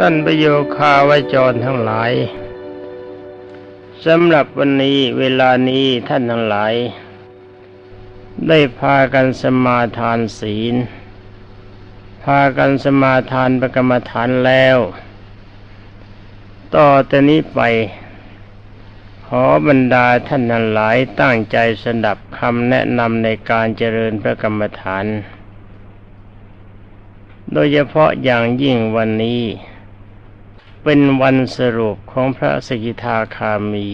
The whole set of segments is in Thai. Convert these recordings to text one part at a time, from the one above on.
ท่านประโยคาวจรทั้งหลายสำหรับวันนี้เวลานี้ท่านทั้งหลาย ได้พากันสมาทานศีล พากันสมาทานประกรรมฐานแล้ว ต่อแต่นี้ไป ขอบรรดาท่านทั้งหลายตั้งใจสดับคำแนะนำในการเจริญพระกรรมฐาน โดยเฉพาะอย่างยิ่งวันนี้ เป็นวันสรุปของพระสกิทาคามี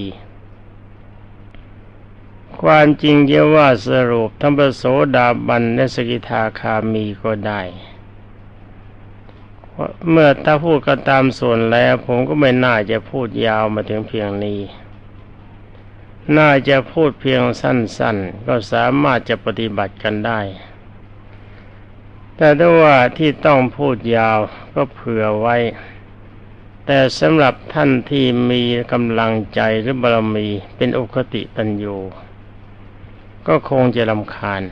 ความจริงจะว่าสรุปทั้งพระโสดาบันและสกิทาคามีก็ได้ เมื่อถ้าพูดก็ตามส่วนแล้วผมก็ไม่น่าจะพูดยาวมาถึงเพียงนี้ น่าจะพูดเพียงสั้นๆ ก็สามารถจะปฏิบัติกันได้แต่ถ้าว่าที่ต้องพูดยาวก็เผื่อไว้ แต่สำหรับท่านที่มีกำลังใจหรือบารมีเป็นอุคติปัญโยก็คงจะลำคาญ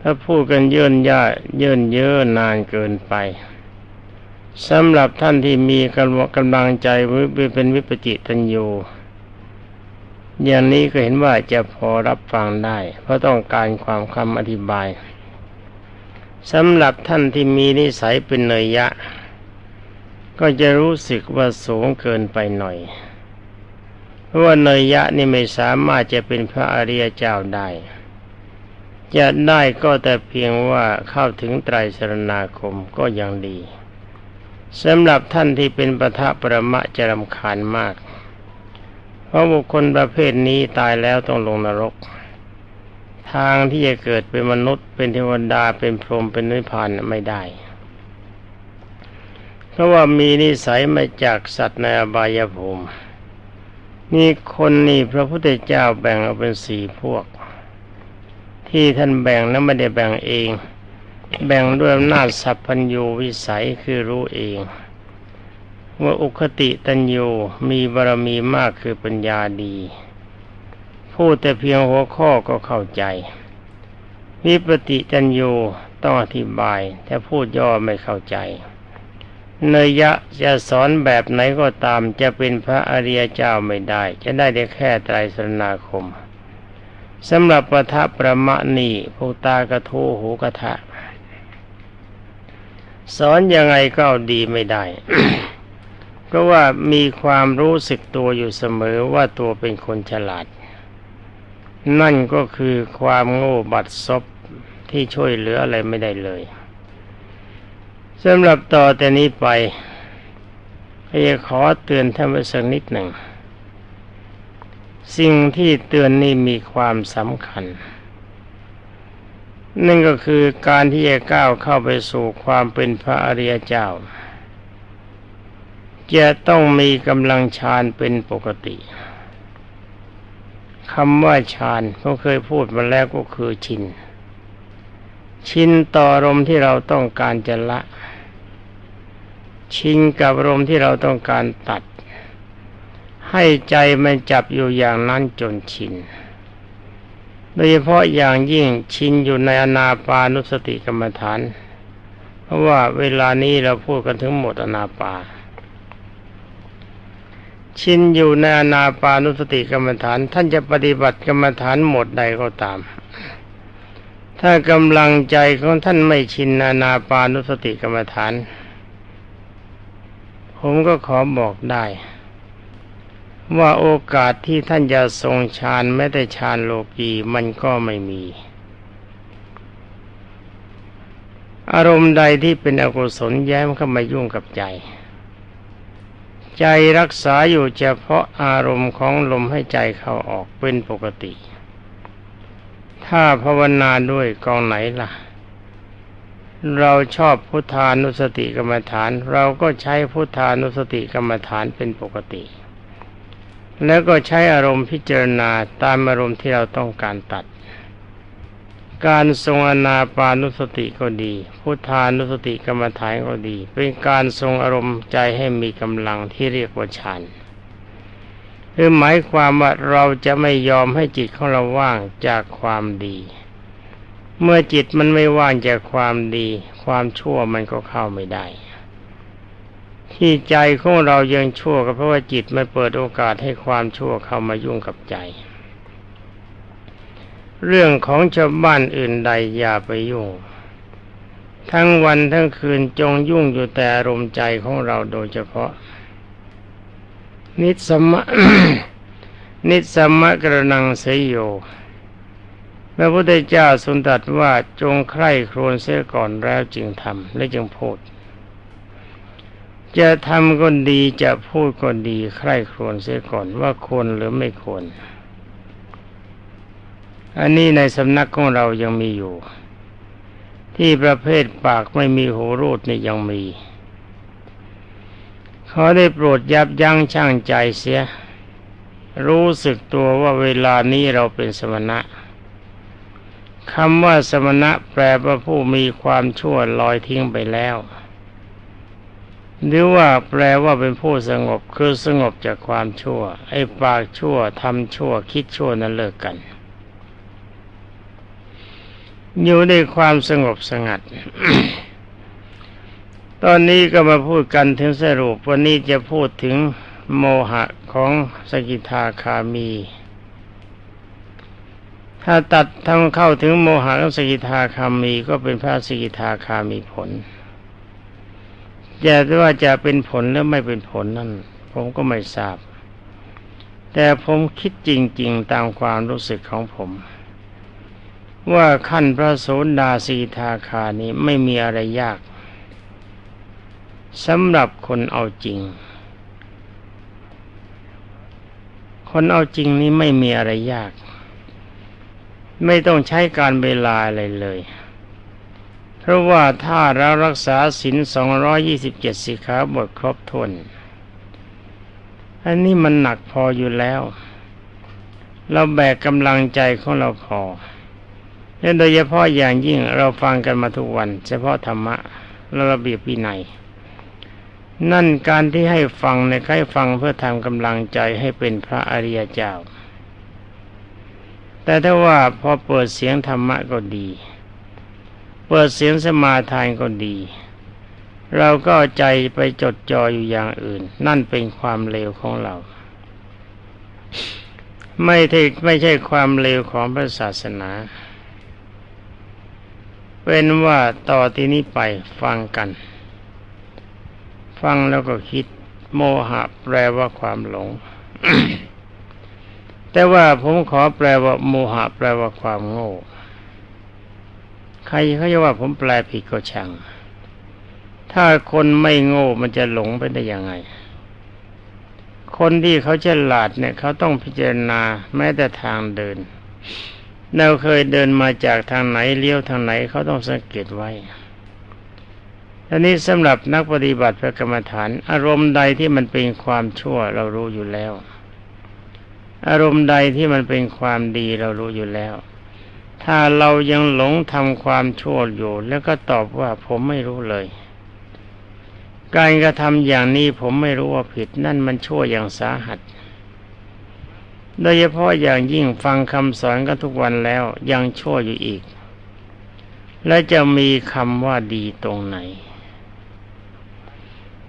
ถ้าพูดกันเยินย่าเยินเยอะนานเกินไปสำหรับท่านที่มีกำลังใจเป็นวิปจิตัญโยอย่างนี้ก็เห็นว่าจะพอรับฟังได้ เพราะต้องการความคำอธิบายสำหรับท่านที่มีนิสัยเป็นเนยยะ ก็จะรู้สึกว่าสูงเกินไปหน่อย เพราะว่าเนยยะนี่ไม่สามารถจะเป็นพระอริยเจ้าได้ จะได้ก็แต่เพียงว่าเข้าถึงไตรสรณาคมก็ยังดีสำหรับท่านที่เป็นปทะประมะจะรำคาญมาก เพราะบุคคลประเภทนี้ตายแล้วต้องลงนรก ทางที่จะเกิดเป็นมนุษย์เป็นเทวดาเป็นพรหมเป็นนิพพานไม่ได้ ราะว่ามีนิสัยมาจากสัตว์ในอบายภูมินี่คนนี่พระพุทธเจ้าแบ่งออกเป็นสี่พวก ที่ท่านแบ่งนั้นไม่ได้แบ่งเอง แบ่งด้วยอำนาจสัพพัญญูวิสัยคือรู้เอง ว่าอุคติตัญญูมีบารมีมากคือปัญญาดี พูดแต่เพียงหัวข้อก็เข้าใจ วิปติตัญญูต้องอธิบายแต่พูดย่อไม่เข้าใจ เนยะจะสอนแบบไหนก็ตามจะเป็นพระอริยเจ้าไม่ได้ จะได้ได้แค่ไตรสรณาคมสำหรับปทัประมะนีภูตากระทูหูกระทะ สอนยังไงก็ดีไม่ได้ เพราะว่ามีความรู้สึกตัวอยู่เสมอว่าตัวเป็นคนฉลาด นั่นก็คือความโง่บัดซบที่ช่วยเหลืออะไรไม่ได้เลย สำหรับต่อแต่นี้ไปจะขอเตือนท่านไว้สักนิดหนึ่ง สิ่งที่เตือนนี่มีความสำคัญ นั่นก็คือการที่จะก้าวเข้าไปสู่ความเป็นพระอริยเจ้า จะต้องมีกำลังฌานเป็นปกติคำว่าฌานเขาเคยพูดมาแล้วก็คือชิน ชินต่ออารมณ์ที่เราต้องการจะละ ชินกับอารมที่เราต้องการตัด ให้ใจมันจับอยู่อย่างนั้นจนชินโดยเฉพาะอย่างยิ่งชินอยู่ในอนาปานุสติกรรมฐาน เพราะว่าเวลานี้เราพูดกันถึงหมดอนาปา ชินอยู่ในอนาปานุสติกรรมฐาน ท่านจะปฏิบัติกรรมฐานหมดใดก็ตาม ถ้ากำลังใจของท่านไม่ชินอนาปานุสติกรรมฐาน ผมก็ขอบอกได้ ว่าโอกาสที่ท่านจะทรงฌานแม้แต่ฌานโลกีมันก็ไม่มี อารมณ์ใดที่เป็นอกุศลแย้มเข้ามายุ่งกับใจ ใจรักษาอยู่เฉพาะอารมณ์ของลมให้ใจเข้าออกเป็นปกติ ถ้าภาวนาด้วยกองไหนล่ะ เราชอบพุทธานุสติกรรมฐาน เราก็ใช้พุทธานุสติกรรมฐานเป็นปกติ แล้วก็ใช้อารมณ์พิจารณาตามอารมณ์ที่เราต้องการตัด การทรงอนาปานุสติก็ดี พุทธานุสติกรรมฐานก็ดี เป็นการทรงอารมณ์ใจให้มีกำลังที่เรียกว่าฌานคือหมายความว่าเราจะไม่ยอมให้จิตของเราว่างจากความดี เมื่อจิตมันไม่ว่างจากความดี ความชั่วมันก็เข้าไม่ได้ ที่ใจของเรายังชั่วก็เพราะว่าจิตไม่เปิดโอกาสให้ความชั่วเข้ามายุ่งกับใจ เรื่องของชาวบ้านอื่นใดอย่าไปยุ่ง ทั้งวันทั้งคืนจงยุ่งอยู่แต่อารมณ์ใจของเราโดยเฉพาะ นิสมะนิสมะกระนังเสยโย พระพุทธเจ้าสุนตรัสว่าจงใคร่ครวญเสียก่อนแล้วจึงทำและจึงพูด จะทำก็ดีจะพูดก็ดีใคร่ครวญเสียก่อนว่าควรหรือไม่ควร อันนี้ในสำนักของเรายังมีอยู่ ที่ประเภทปากไม่มีหูรูดนี่ยังมีเขาได้โปรดยับยั้งชั่งใจเสีย รู้สึกตัวว่าเวลานี้เราเป็นสมณะ คำว่าสมณะแปลว่าผู้มีความชั่วลอยทิ้งไปแล้ว หรือว่าแปลว่าเป็นผู้สงบคือสงบจากความชั่ว ไอ้ปากชั่วทำชั่วคิดชั่วนั้นเลิกกัน อยู่ในความสงบสงัด ตอนนี้ก็มาพูดกันถึงสรุปวันนี้จะพูดถึงโมหะของสกิทาคามี ถ้าตัดทำเข้าถึงโมหะสกิทาคามีก็เป็นพระสกิทาคามีผลจะว่าจะเป็นผลหรือไม่เป็นผลนั่น ผมก็ไม่ทราบ แต่ผมคิดจริง ๆ ตามความรู้สึกของผม ว่าขั้นพระโสดาสีทาคานี้ไม่มีอะไรยากสำหรับคนเอาจริง คนเอาจริงนี้ไม่มีอะไรยาก ไม่ต้องใช้การเวลาอะไรเลย เพราะว่าถ้าเรารักษาศีลสองร้อยี่สิบเจ็ดสิขาบทครบถ้วนอันนี้มันหนักพออยู่แล้ว เราแบกกำลังใจของเราพอและโดยเฉพาะอย่างยิ่งเราฟังกันมาทุกวัน เฉพาะธรรมะและระเบียบวินัย นั่นการที่ให้ฟังในใครฟังเพื่อทำกำลังใจให้เป็นพระอริยเจ้า แต่ถ้าว่าพอเปิดเสียงธรรมะก็ดี เปิดเสียงสมาทานก็ดี เราก็ใจไปจดจ่ออยู่อย่างอื่น นั่นเป็นความเลวของเรา ไม่ใช่ไม่ใช่ความเลวของพระศาสนา เป็นว่าต่อที่นี้ไปฟังกัน ฟังแล้วก็คิดโมหะแปลว่าความหลง แต่ว่าผมขอแปลว่าโมหะ แปลว่าความโง่ ใครเขาจะว่าผมแปลผิดก็ช่าง ถ้าคนไม่โง่มันจะหลงไปได้ยังไง คนที่เขาฉลาดเนี่ย เขาต้องพิจารณาแม้แต่ทางเดินเราเคยเดินมาจากทางไหนเลี้ยวทางไหนเขาต้องสังเกตไว้อันนี้สำหรับนักปฏิบัติพระกรรมฐาน อารมณ์ใดที่มันเป็นความชั่วเรารู้อยู่แล้ว อารมณ์ใดที่มันเป็นความดีเรารู้อยู่แล้ว ถ้าเรายังหลงทำความชั่วอยู่ แล้วก็ตอบว่าผมไม่รู้เลย การกระทำอย่างนี้ผมไม่รู้ว่าผิดนั่นมันชั่วอย่างสาหัส โดยเฉพาะอย่างยิ่งฟังคำสอนกันทุกวันแล้วยังชั่วอยู่อีก และจะมีคำว่าดีตรงไหน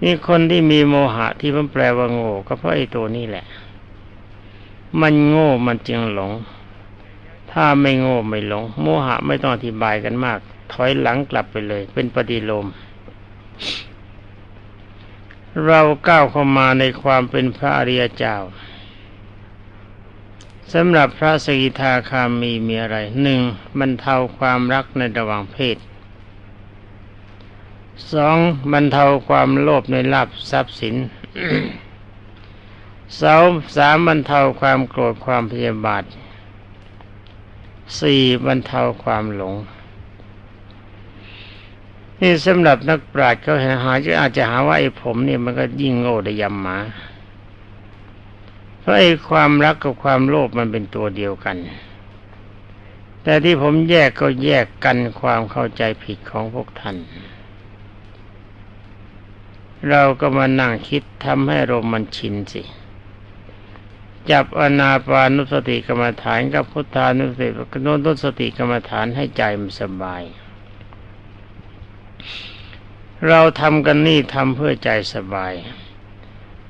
นี่คนที่มีโมหะที่มันแปลว่าโง่ก็เพราะไอ้ตัวนี้แหละ มันโง่มันจึงหลง ถ้าไม่โง่ไม่หลง โมหะไม่ต้องอธิบายกันมาก ถอยหลังกลับไปเลย เป็นปฏิโลม เราก้าวเข้ามาในความเป็นพระอริยเจ้าสำหรับพระสกิทาคามีมีอะไรหนึ่งบรรเทาความรักในระหว่างเพศสองบรรเทาความโลภในลาภทรัพย์สิน สองสามบรรเทาความโกรธความพยาบาทสี่บรรเทาความหลง นี่สำหรับนักปราชญ์เขาหาจะอาจจะหาว่าไอ้ผมเนี่ยมันก็ยิ่งโง่ได้ยำหมาเพราะไอ้ความรักกับความโลภมันเป็นตัวเดียวกัน แต่ที่ผมแยกก็แยกกันความเข้าใจผิดของพวกท่าน เราก็มานั่งคิดทำให้ลมมันชินสิ จับอนาปานุสติกรรมฐานกับพุทธานุสติกนนุสติกรรมฐานให้ใจมันสบาย เราทำกันนี่ทำเพื่อใจสบาย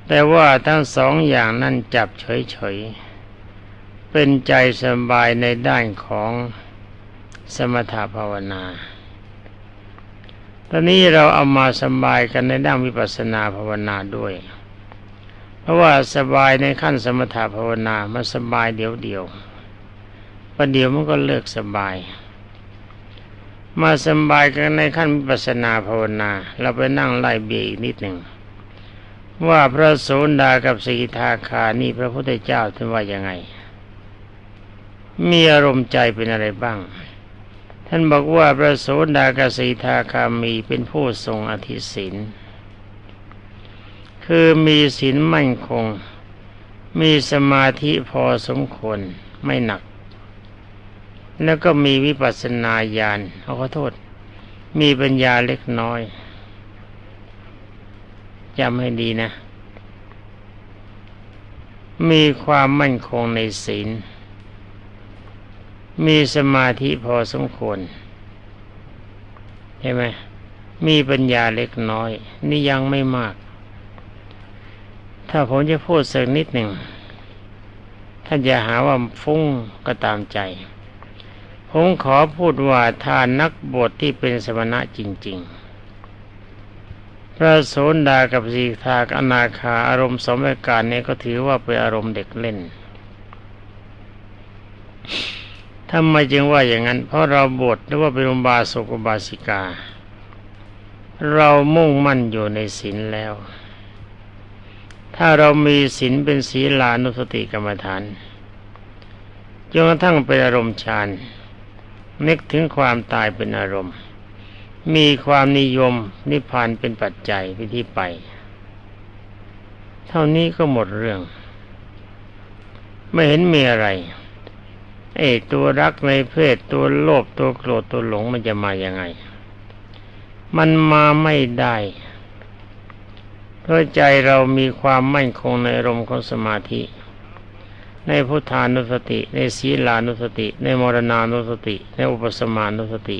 แต่ว่าทั้งสองอย่างนั้นจับเฉยๆ เป็นใจสบายในด้านของสมถภาวนา ตอนนี้เราเอามาสบายกันในด้านวิปัสสนาภาวนาด้วย เพราะว่าสบายในขั้นสมถภาวนามันสบายเดียวเดียวประเดี๋ยวมันก็เลิกสบาย มาสบายกันในขั้นวิปัสนาภาวนา เราไปนั่งไล่เบียอีกนิดหนึ่งว่าพระโสดากับสีทาคานี่พระพุทธเจ้าท่านว่ายังไง มีอารมณ์ใจเป็นอะไรบ้าง ท่านบอกว่าพระโสดากับสีทาคามีเป็นผู้ทรงอธิศิน คือมีศีลมั่นคง มีสมาธิพอสมควรไม่หนัก แล้วก็มีวิปัสสนาญาณเอาขอโทษ มีปัญญาเล็กน้อยจำให้ดีนะ มีความมั่นคงในศีล มีสมาธิพอสมควรใช่ไหมมีปัญญาเล็กน้อย นี่ยังไม่มาก ถ้าผมจะพูดสักนิดหนึ่งท่านจะหาว่าฟุ้งก็ตามใจ ผมขอพูดว่าถ้านนักบวชที่เป็นสมณะจริง ๆ พระโสดากับสีทากอนาคาอารมณ์สมการนี้ก็ถือว่าเป็นอารมณ์เด็กเล่นทำไมจึงว่าอย่างนั้น เพราะเราบวชหรือว่าเป็นอุบาสกอุบาสิกา เรามุ่งมั่นอยู่ในศีลแล้ว ถ้าเรามีศีลเป็นศีลานุสติกรรมฐานจนกระทั่งเป็นอารมณ์ฌานนึกถึงความตายเป็นอารมณ์ มีความนิยมนิพพานเป็นปัจจัยวิธีไป เท่านี้ก็หมดเรื่อง ไม่เห็นมีอะไรเอ้ตัวรักในเพศตัวโลภตัวโกรธตัวหลงมันจะมาอย่างไง มันมาไม่ได้ เพราะใจเรามีความมั่นคงในอารมณ์ของสมาธิ ในพุทธานุสติ ในศีลานุสติ ในมรณานุสติ ในอุปสมานุสติ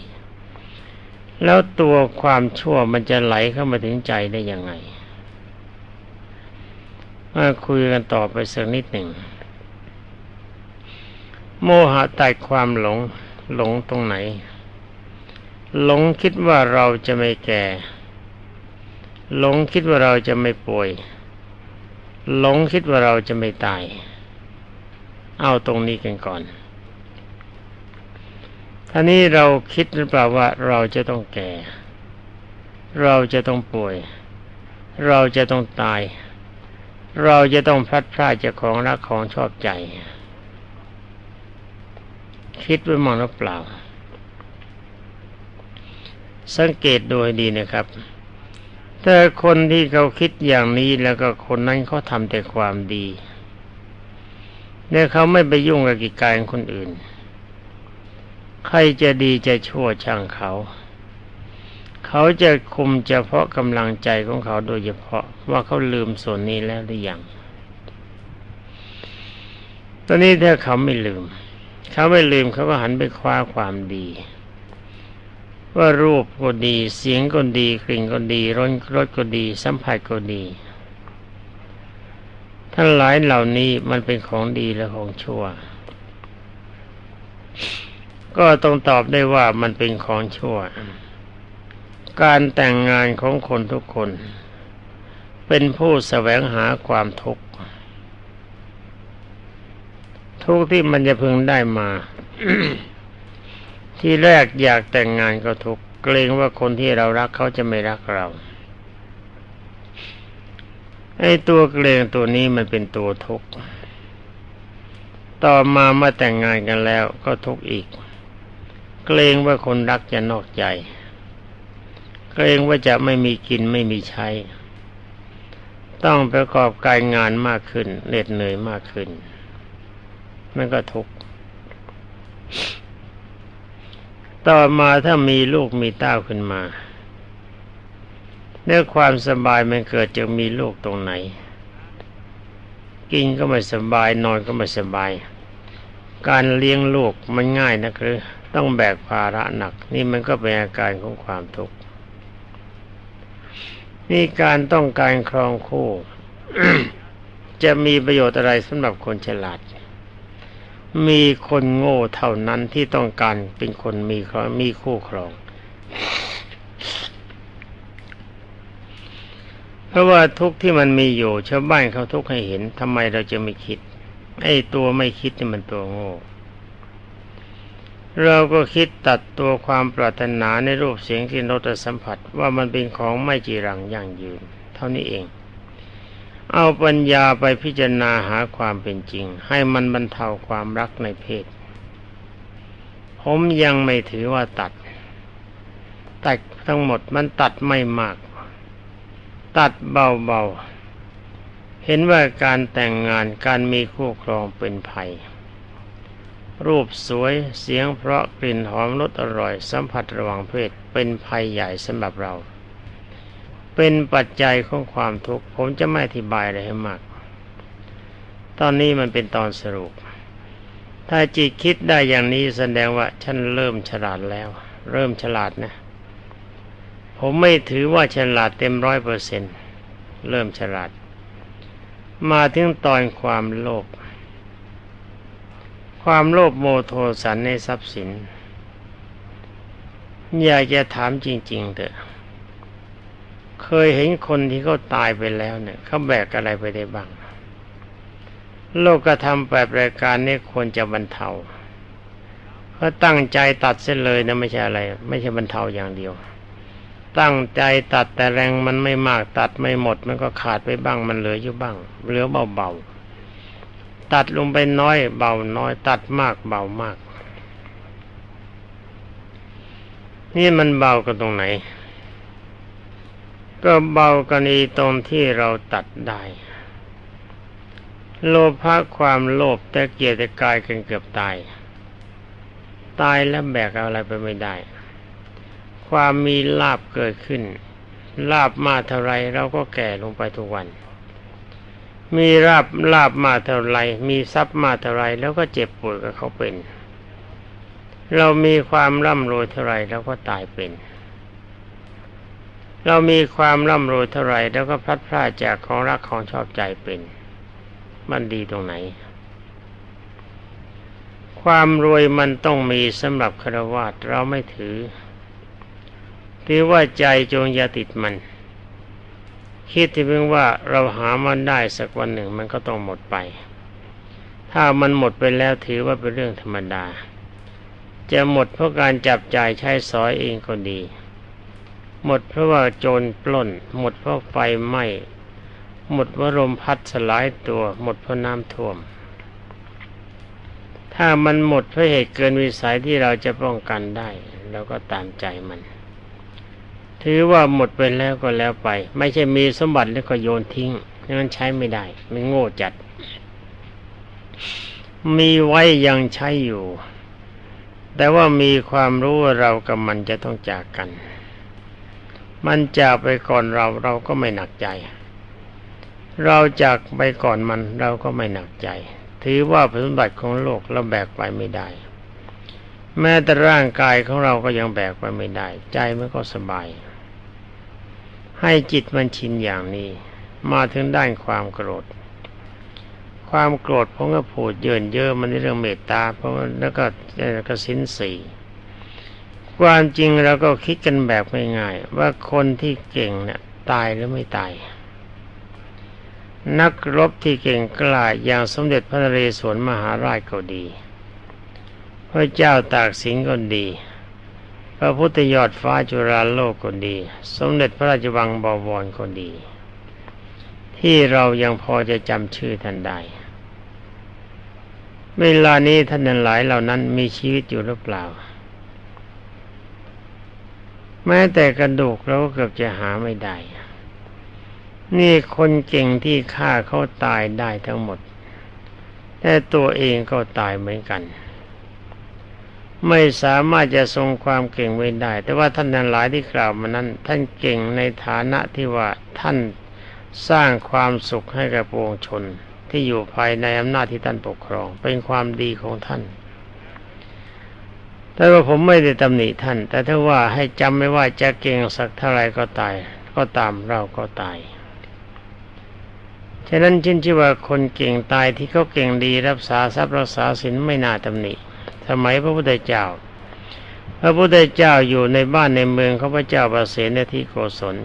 แล้วตัวความชั่วมันจะไหลเข้ามาถึงใจได้ยังไงมาคุยกันต่อไปสักนิดหนึ่ง โมหะตัดความหลงหลงตรงไหน หลงคิดว่าเราจะไม่แก่ หลงคิดว่าเราจะไม่ป่วย หลงคิดว่าเราจะไม่ตาย เอาตรงนี้กันก่อนท่านี้เราคิดหรือเปล่าว่าเราจะต้องแก่ เราจะต้องป่วย เราจะต้องตาย เราจะต้องพลัดพรากจากของรักของชอบใจ คิดไว้มองหรือเปล่า สังเกตโดูให้ดีนะครับ แต่คนที่เขาคิดอย่างนี้แล้วก็คนนั้นเขาทำแต่ความดีเนี่ยเขาไม่ไปยุ่งกับกิจการคนอื่น ใครจะดีจะชั่วช่างเขา เขาจะคุมเฉพาะกำลังใจของเขาโดยเฉพาะว่าเขาลืมส่วนนี้แล้วหรือยัง ตอนนี้ถ้าเขาไม่ลืม เขาไม่ลืมเขาก็หันไปคว้าความดี ว่ารูปก็ดี เสียงก็ดีกลิ่นก็ดีรสรสก็ดี สัมผัสก็ดีทั้งหลายเหล่านี้มันเป็นของดีและของชั่ว ก็ต้องตอบได้ว่ามันเป็นของชั่ว การแต่งงานของคนทุกคน เป็นผู้แสวงหาความทุกข์ทุกที่มันจะพึงได้มา ที่แรกอยากแต่งงานก็ทุกเกรงว่าคนที่เรารักเขาจะไม่รักเรา ไอ้ตัวเกรงตัวนี้มันเป็นตัวทุกข์ต่อมาเมื่อแต่งงานกันแล้วก็ทุกข์อีก เกรงว่าคนรักจะนอกใจ เกรงว่าจะไม่มีกินไม่มีใช้ ต้องประกอบการงานมากขึ้นเหน็ดเหนื่อยมากขึ้น มันก็ทุกข์ ต่อมาถ้ามีลูกมีเต้าขึ้นมาเนื้อความสบายมันเกิดจากมีลูกตรงไหน กินก็ไม่สบายนอนก็ไม่สบาย การเลี้ยงลูกมันง่ายนะคือต้องแบกภาระหนัก นี่มันก็เป็นอาการของความทุกข์นี่การต้องการครองคู่ จะมีประโยชน์อะไรสำหรับคนฉลาด มีคนโง่เท่านั้นที่ต้องการเป็นคนมีครองมีคู่ครอง เพราะว่าทุกที่มันมีอยู่ชาวบ้านเขาทุกให้เห็นทำไมเราจะไม่คิด ไอ้ตัวไม่คิดนี่มันตัวโง่ เราก็คิดตัดตัวความปรารถนาในรูปเสียงที่รสสัมผัสว่ามันเป็นของไม่จีรังยั่งยืน เท่านี้เอง เอาปัญญาไปพิจารณาหาความเป็นจริง ให้มันบรรเทาความรักในเพศ ผมยังไม่ถือว่าตัด ตัดทั้งหมดมันตัดไม่มาก ตัดเบาๆ เห็นว่าการแต่งงานการมีคู่ครองเป็นภัย รูปสวยเสียงเพราะกลิ่นหอมรสอร่อยสัมผัสระหว่างเพศเป็นภัยใหญ่สำหรับเรา เป็นปัจจัยของความทุกข์ผมจะไม่อธิบายอะไรให้มาก ตอนนี้มันเป็นตอนสรุป ถ้าจิตคิดได้อย่างนี้แสดงว่าฉันเริ่มฉลาดแล้ว เริ่มฉลาดนะ ผมไม่ถือว่าฉลาดเต็มร้อยเปอร์เซ็นเริ่มฉลาด มาถึงตอนความโลภความโลภโมโทสันในทรัพย์สิน อยากจะถามจริง ๆเถอะ เคยเห็นคนที่เขาตายไปแล้วเนี่ยเขาแบกอะไรไปได้บ้าง โลกกระทำแบบรายการนี้ควรจะบรรเทาเขาตั้งใจตัดเส้นเลยนะไม่ใช่อะไร ไม่ใช่บรรเทาอย่างเดียว ตั้งใจตัดแต่แรงมันไม่มากตัดไม่หมด มันก็ขาดไปบ้างมันเหลืออยู่บ้าง เหลือเบาๆตัดลงไปน้อย เบาน้อย ตัดมากเบามาก นี่มันเบากันตรงไหน ก็เบากันีตรงที่เราตัดได้ โลภะความโลภแต่เกียรติกายกันเกือบตาย ตายแล้วแบกเอาอะไรไปไม่ได้ ความมีลาบเกิดขึ้น ลาบมาเท่าไรเราก็แก่ลงไปทุกวัน มีลาบลาบมาเท่าไรมีทรัพย์มาเท่าไรแล้วก็เจ็บป่วยกับเขาเป็น เรามีความร่ำรวยเท่าไรเราก็ตายเป็น เรามีความร่ำรวยเท่าไรแล้วก็พลัดพรากจากของรักของชอบใจเป็น มันดีตรงไหน ความรวยมันต้องมีสำหรับคารวะเราไม่ถือ ถือว่าใจจงอย่าติดมัน คิดที่เพียงว่าเราหามันได้สักวันหนึ่งมันก็ต้องหมดไป ถ้ามันหมดไปแล้วถือว่าเป็นเรื่องธรรมดา จะหมดเพราะการจับจ่ายใช้สอยเองก็ดี หมดเพราะว่าโจรปล้น หมดเพราะไฟไหม้หมดเพราะลมพัดสลายตัว หมดเพราะน้ำท่วม ถ้ามันหมดเพราะเหตุเกินวิสัยที่เราจะป้องกันได้เราก็ตามใจมัน ถือว่าหมดไปแล้วก็แล้วไป ไม่ใช่มีสมบัติแล้วก็โยนทิ้งนั้นใช้ไม่ได้มันโง่จัด มีไว้ยังใช้อยู่ แต่ว่ามีความรู้ว่าเรากับมันจะต้องจากกัน มันจากไปก่อนเราเราก็ไม่หนักใจ เราจากไปก่อนมันเราก็ไม่หนักใจ ถือว่าสมบัติของโลกเราแบกไปไม่ได้ แม้แต่ร่างกายของเราก็ยังแบกไปไม่ได้ ใจมันก็สบาย ให้จิตมันชินอย่างนี้ มาถึงด้านความโกรธ ความโกรธผมก็พูดเยินเยอะมันในเรื่องเมตตาเพราะว่าแล้วก็กสินสี ความจริงเราก็คิดกันแบบง่ายๆว่าคนที่เก่งเนี่ยตายหรือไม่ตาย นักรบที่เก่งกล้าอย่างสมเด็จพระนเรศวรมหาราชก็ดี พระเจ้าตากสินก็ดี พระพุทธยอดฟ้าจุฬาโลกก็ดี สมเด็จพระราชวังบวรก็ดี ที่เรายังพอจะจำชื่อท่านได้เวลานี้ท่านนั้นหลายเหล่านั้นมีชีวิตอยู่หรือเปล่า แม้แต่กระดูกเราก็เกือบจะหาไม่ได้ นี่คนเก่งที่ฆ่าเขาตายได้ทั้งหมด แต่ตัวเองก็ตายเหมือนกัน ไม่สามารถจะทรงความเก่งไว้ได้ แต่ว่าท่านนั้นหลายที่กล่าวมานั้น ท่านเก่งในฐานะที่ว่าท่านสร้างความสุขให้กับปวงชนที่อยู่ภายในอำนาจที่ท่านปกครอง เป็นความดีของท่าน แต่ว่าผมไม่ได้ตำหนิท่าน แต่ถ้าว่าให้จำไม่ว่าจะเก่งสักเท่าไรก็ตาย ก็ตามเราก็ตาย ฉะนั้นจึงชื่อว่าคนเก่งตายที่เขาเก่งดีรักษาทรัพย์รักษาศีลไม่น่าตำหนิ สมัยพระพุทธเจ้า พระพุทธเจ้าอยู่ในบ้านในเมืองเขาพระเจ้าประเสนที่โกศล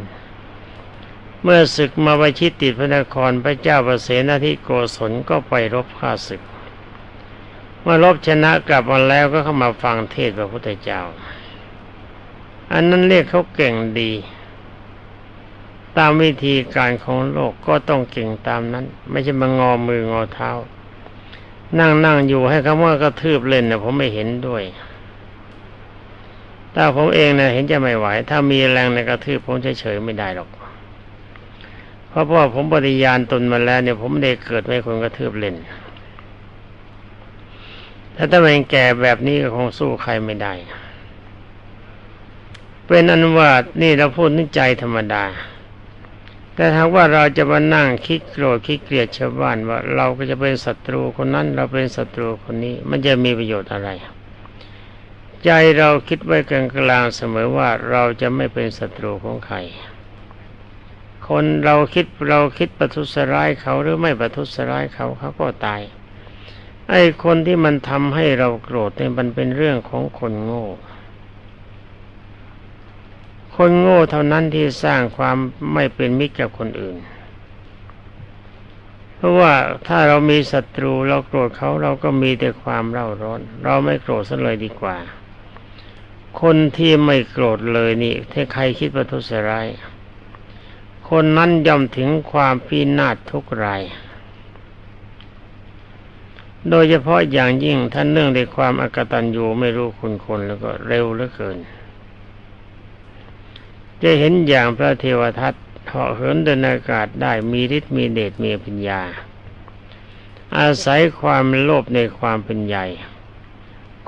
เมื่อศึกมาปชิดติดพระนครพระเจ้าประเสนที่โกศลก็ไปรบฆ่าศึก มื่อรบชนะกลับมาแล้วก็เข้ามาฟังเทศพระพุทธเจ้า อันนั้นเรียกเขาเก่งดี ตามวิธีการของโลกก็ต้องเก่งตามนั้น ไม่ใช่มางอมืองอเท้า นั่งนั่งอยู่ให้คำว่ากระทืบเล่นนะผมไม่เห็นด้วยถ้าผมเองนะเห็นจะไม่ไหว ถ้ามีแรงในกระทืบผมเฉยๆไม่ได้หรอก เพราะว่าผมปฏิญาณตนมาแล้วเนี่ยผมได้เกิดไม่คนกระทืบเล่น ถ้าถ้าเป็นแก่แบบนี้ก็คงสู้ใครไม่ได้ เป็นอันว่านี่เราพูดนึกใจธรรมดา แต่ถ้าว่าเราจะมานั่งคิดโกรธคิดเกลียดชาวบ้านว่า เราก็จะเป็นศัตรูคนนั้น เราเป็นศัตรูคนนี้ มันจะมีประโยชน์อะไร ใจเราคิดไว้กลางกลางเสมอว่าเราจะไม่เป็นศัตรูของใครคนเราคิดเราคิดประทุษร้ายเขาหรือไม่ประทุษร้ายเขาเขาก็ตาย ไอ้คนที่มันทำให้เราโกรธเนี่ยมันเป็นเรื่องของคนโง่ คนโง่เท่านั้นที่สร้างความไม่เป็นมิตรกับคนอื่น เพราะว่าถ้าเรามีศัตรูเราโกรธเขาเราก็มีแต่ความเร่าร้อน เราไม่โกรธซะเลยดีกว่า คนที่ไม่โกรธเลยนี่ถ้าใครคิดประทุษร้ายคนนั้นย่อมถึงความพินาศทุกราย โดยเฉพาะอย่างยิ่งท่านเนื่องในความอากตันยูไม่รู้คุณคนแล้วก็เร็วเหลือเกิน จะเห็นอย่างพระเทวทัตเหาะเหินเดินอากาศได้มีฤทธิ์มีเดชมีปัญญา อาศัยความโลภในความเป็นใหญ่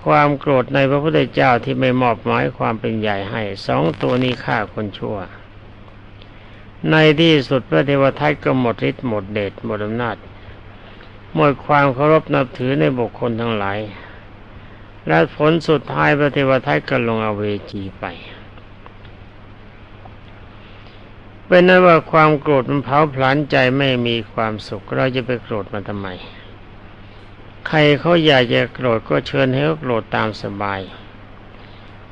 ความโกรธในพระพุทธเจ้าที่ไม่มอบหมายความเป็นใหญ่ให้สองตัวนี้ฆ่าคนชั่ว ในที่สุดพระเทวทัตก็หมดฤทธิ์หมดเดชหมดอำนาจ หมดความเคารพนับถือในบุคคลทั้งหลาย และผลสุดท้ายพระเทวทัตก็ลงอเวจีไป เป็นนั้นว่าความโกรธมันเผาผลาญใจไม่มีความสุข เราจะไปโกรธมันทำไม ใครเขาอยากจะโกรธก็เชิญให้เขาโกรธตามสบาย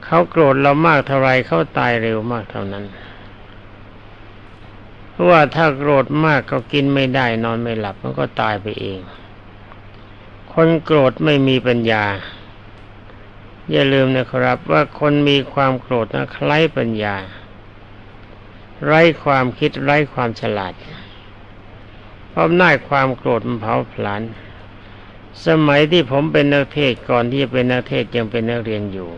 เขาโกรธเรามากเท่าไรเขาตายเร็วมากเท่านั้น ว่าถ้าโกรธมากก็กินไม่ได้นอนไม่หลับมันก็ตายไปเอง คนโกรธไม่มีปัญญา อย่าลืมนะครับว่าคนมีความโกรธนะคล้ายปัญญา ไร้ความคิดไร้ความฉลาดเพราะน้าความโกรธมันเผาผลาญสมัยที่ผมเป็นนักเทศก่อนที่จะเป็นนักเทศยังเป็นนักเรียนอยู่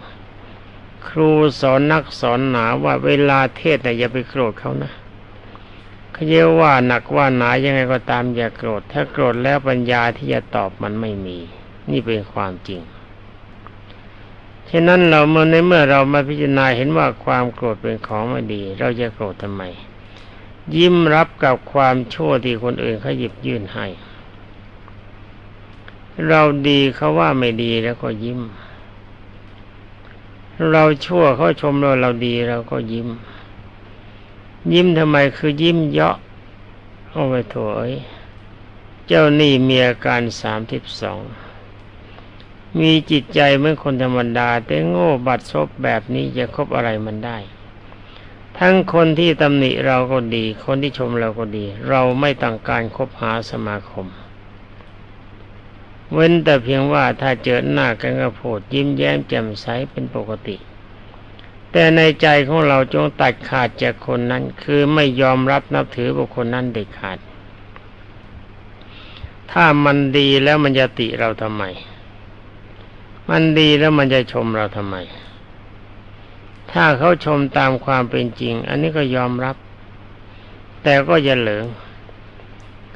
ครูสอนนักสอนหนาว่าเวลาเทศนะอย่าไปโกรธเขานะ เขาเยาว่าหนักว่าหนายังไงก็ตามอย่าโกรธ ถ้าโกรธแล้วปัญญาที่จะตอบมันไม่มี นี่เป็นความจริงฉะนั้นเราเมื่อในเมื่อเรามาพิจารณาเห็นว่าความโกรธเป็นของไม่ดี เราจะโกรธทำไม ยิ้มรับกับความชั่วที่คนอื่นเขาหยิบยื่นให้ เราดีเขาว่าไม่ดีแล้วก็ยิ้ม เราชั่วเขาชมเราเราดีเราก็ยิ้ม ยิ้มทำไมคือยิ้มเยาะโอ้ไปโถยเจ้านี่มีอาการสามทิบสองมีจิตใจเหมือนคนธรรมดา แต่โง่บัดซบแบบนี้จะคบอะไรมันได้ ทั้งคนที่ตำหนิเราก็ดี คนที่ชมเราก็ดี เราไม่ต้องการคบหาสมาคม เว้นแต่เพียงว่าถ้าเจอหน้ากันก็พูดยิ้มแย้มแจ่มใสเป็นปกติ แต่ในใจของเราจงตัดขาดจากคนนั้น คือไม่ยอมรับนับถือบุคคลนั้นเด็ดขาด ถ้ามันดีแล้วมันจะติเราทำไม มันดีแล้วมันจะชมเราทำไม ถ้าเขาชมตามความเป็นจริง อันนี้ก็ยอมรับ แต่ก็อย่าเหลิง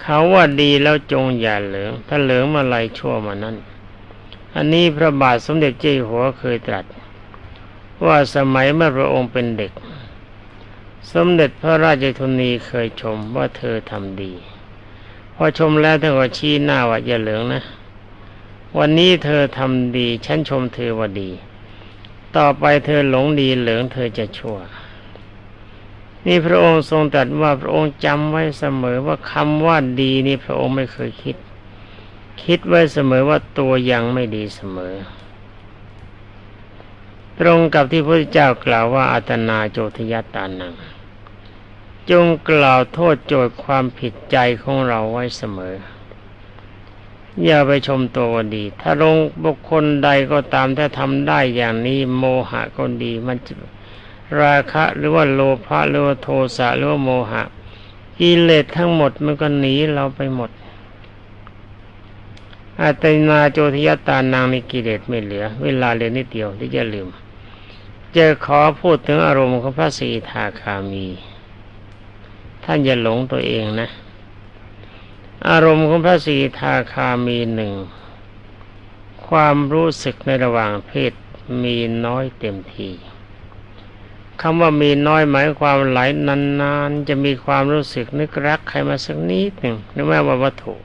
เขาว่าดีแล้วจงอย่าเหลิงถ้าเหลิงมาไรชั่วมานั้น อันนี้พระบาทสมเด็จเจ้าอยู่หัวเคยตรัส ว่าสมัยเมื่อพระองค์เป็นเด็ก สมเด็จพระราชธนีเคยชมว่าเธอทำดี พอชมแล้วท่านก็ชี้หน้าว่าอย่าเหลืองนะ วันนี้เธอทำดี ฉันชมเธอว่าดี ต่อไปเธอหลงดีเหลืองเธอจะชั่ว นี่พระองค์ทรงตรัสว่าพระองค์จำไว้เสมอว่าคำว่าดีนี่พระองค์ไม่เคยคิด คิดไว้เสมอว่าตัวยังไม่ดีเสมอ ตรงกับที่พระเจ้ากล่าวว่าอัตนาโจทยตานัง จงกล่าวโทษโจทย์ความผิดใจของเราไว้เสมอ อย่าไปชมตัวว่าดี ถ้าลงบุคคลใดก็ตามถ้าทำได้อย่างนี้โมหะก็ดีมันราคะหรือว่าโลภะหรือว่าโทสะหรือว่าโมหะกิเลสทั้งหมดมันก็หนีเราไปหมดอาตนาโจทยตานางในกิเลสไม่เหลือ เวลาเรียนิดเดียวที่จะลืม จะขอพูดถึงอารมณ์ของพระสีทาคามี ท่านอย่าหลงตัวเองนะ อารมณ์ของพระสีทาคามีหนึ่ง ความรู้สึกในระหว่างเพศมีน้อยเต็มทีคำว่ามีน้อยหมายความไหลนานๆ จะมีความรู้สึกนึกรักใครมาสักนิดหนึ่งนึกแม้ว่าวัตถุ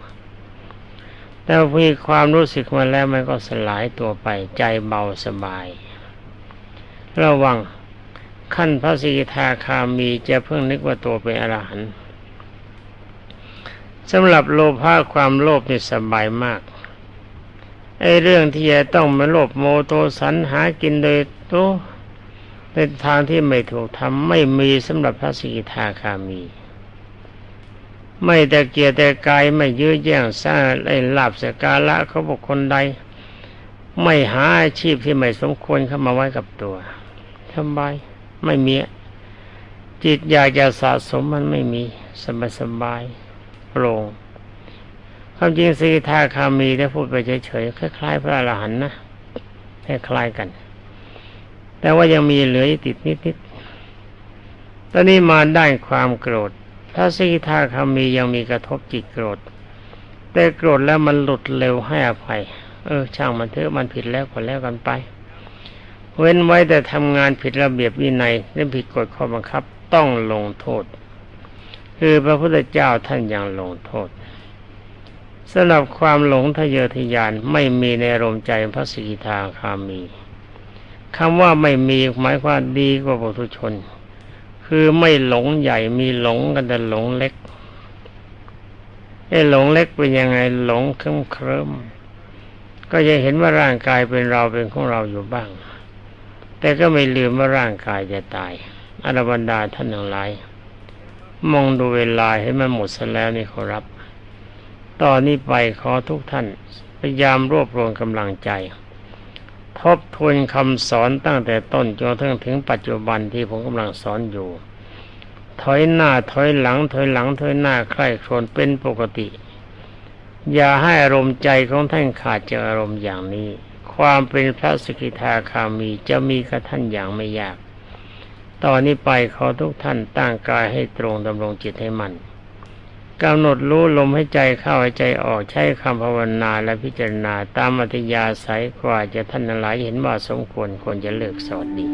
แต่พอมีความรู้สึกมาแล้วมันก็สลายตัวไปใจเบาสบาย ระวังขั้นพระสีทาคามีจะเพิ่งนึกว่าตัวเป็นอรหันต์สำหรับโลภะความโลภนี่สบายมากไอ้เรื่องที่จะต้องมาโลภโมโทสันหากินโดยตัวในทางที่ไม่ถูกทำไม่มีสำหรับพระสีทาคามี ไม่แต่เกียรแต่กายไม่ยื้อแย่งสร้างไอ้ลาบสกาละเขาบุคคลใด ไม่หาอาชีพที่ไม่สมควรเข้ามาไว้กับตัว ทำไมไม่มี จิตอยากจะสะสมมันไม่มีสบายสบายโปร่งความจริงสีทาคามีได้พูดไปเฉยๆคล้ายๆพระอรหันต์นะคล้ายๆกัน แต่ว่ายังมีเหลือติดนิดๆตอนนี้มาได้ความโกรธถ้าสีทาคามียังมีกระทบจิตโกรธ แต่โกรธแล้วมันหลุดเร็วให้อภัย เออ ช่างมันเถอะมันผิดแล้วก็แล้วกันไป เว้นไว้แต่ทำงานผิดระเบียบวินัยและผิดกฎข้อบังคับต้องลงโทษ คือพระพุทธเจ้าท่านยังลงโทษสำหรับความหลงทะเยอทะยานไม่มีในรมใจพระสีทาคามีคำว่าไม่มีหมายความดีกว่าปุถุชน คือไม่หลงใหญ่มีหลงกันแต่หลงเล็กไอ้หลงเล็กเป็นยังไงหลงเคลิ้มเคลิ้มก็จะเห็นว่าร่างกายเป็นเราเป็นของเราอยู่บ้าง แต่ก็ไม่ลืมว่าร่างกายจะตายอรบรรดาท่านทั้งหลายมองดูเวลาให้มันหมดซะแล้วนี่ขอรับ ตอนนี้ไปขอทุกท่านพยายามรวบรวมกำลังใจ ทบทวนคำสอนตั้งแต่ต้นจนถึงถึงปัจจุบันที่ผมกำลังสอนอยู่ ถอยหน้าถอยหลัง ถอยหลัง ถอยหน้าใคร่ครวญเป็นปกติ อย่าให้อารมณ์ใจของท่านขาดจากอารมณ์อย่างนี้ ความเป็นพระสกิทาคามีจะมีกับท่านอย่างไม่ยาก ตอนนี้ไปขอทุกท่านตั้งกายให้ตรงดำรงจิตให้มันกำหนดรู้ลมให้ใจเข้าให้ใจออกใช้คำภาวนาและพิจารณาตามอัธยาศัยกว่าจะท่านหลายเห็นว่าสมควรควรจะเลิกสอนดี